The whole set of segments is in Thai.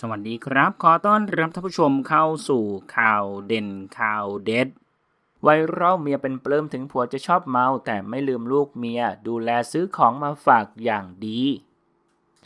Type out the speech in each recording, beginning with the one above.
สวัสดีครับ ขอต้อนรับท่านผู้ชมเข้าสู่ข่าวเด่นข่าวเด็ดไวรัลเมียเป็นปลื้มถึงผัวจะชอบเมา แต่ไม่ลืมลูกเมีย ดูแลซื้อของมาฝากอย่างดี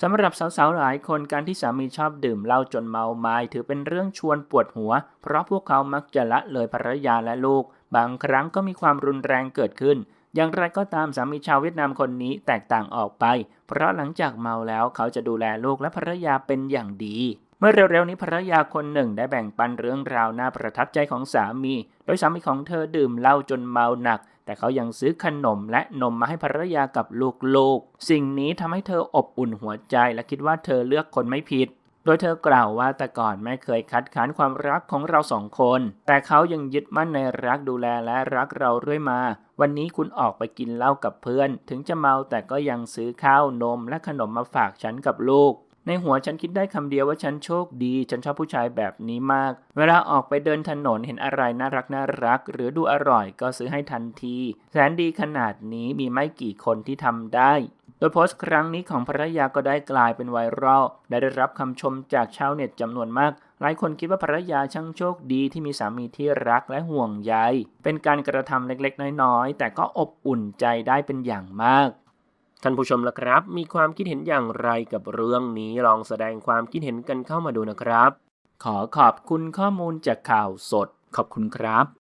สำหรับสาวๆหลายคนการที่สามีชอบดื่มเหล้าจนเมาไม้ถือเป็นเรื่องชวนปวดหัว เพราะพวกเขามักจะละเลยภรรยาและลูก บางครั้งก็มีความรุนแรงเกิดขึ้น อย่างไรก็ตามสามีชาวเวียดนามคนนี้แตกต่างออกไป เพราะหลังจากเมาแล้วเขาจะดูแลลูกและภรรยาเป็นอย่างดี เมื่อเร็วๆนี้ภรรยาคนหนึ่งได้แบ่งปันเรื่องราวน่าประทับใจของสามี โดยสามีของเธอดื่มเหล้าจนเมาหนัก แต่เขายังซื้อขนมและนมมาให้ภรรยากับลูกๆ สิ่งนี้ทำให้เธออบอุ่นหัวใจและคิดว่าเธอเลือกคนไม่ผิดโด ยเธอกล่าวว่าแต่ก่อนไม่เคยคัดค้านความรักของเราสองคน แต่เขายังยึดมั่นในรักดูแลและรักเราเรื่อยมา วันนี้คุณออกไปกินเหล้ากับเพื่อน ถึงจะเมาแต่ก็ยังซื้อข้าวนมและขนมมาฝากฉันกับลูก ในหัวฉันคิดได้คำเดียวว่าฉันโชคดี ฉันชอบผู้ชายแบบนี้มาก เวลาออกไปเดินถนนเห็นอะไรน่ารักน่ารัก หรือดูอร่อยก็ซื้อให้ทันที แสนดีขนาดนี้มีไม่กี่คนที่ทำได้ โดยโพสต์ครั้งนี้ของภรรยาก็ได้กลายเป็นไวรัลและได้รับคำชมจากชาวเน็ตจำนวนมาก หลายคนคิดว่าภรรยาช่างโชคดีที่มีสามีที่รักและห่วงใย เป็นการกระทำเล็กๆ น้อยๆ แต่ก็อบอุ่นใจได้เป็นอย่างมาก ท่านผู้ชมล่ะครับ มีความคิดเห็นอย่างไรกับเรื่องนี้ลองแสดงความคิดเห็นกันเข้ามาดูนะครับ ขอขอบคุณข้อมูลจากข่าวสด ขอบคุณครับ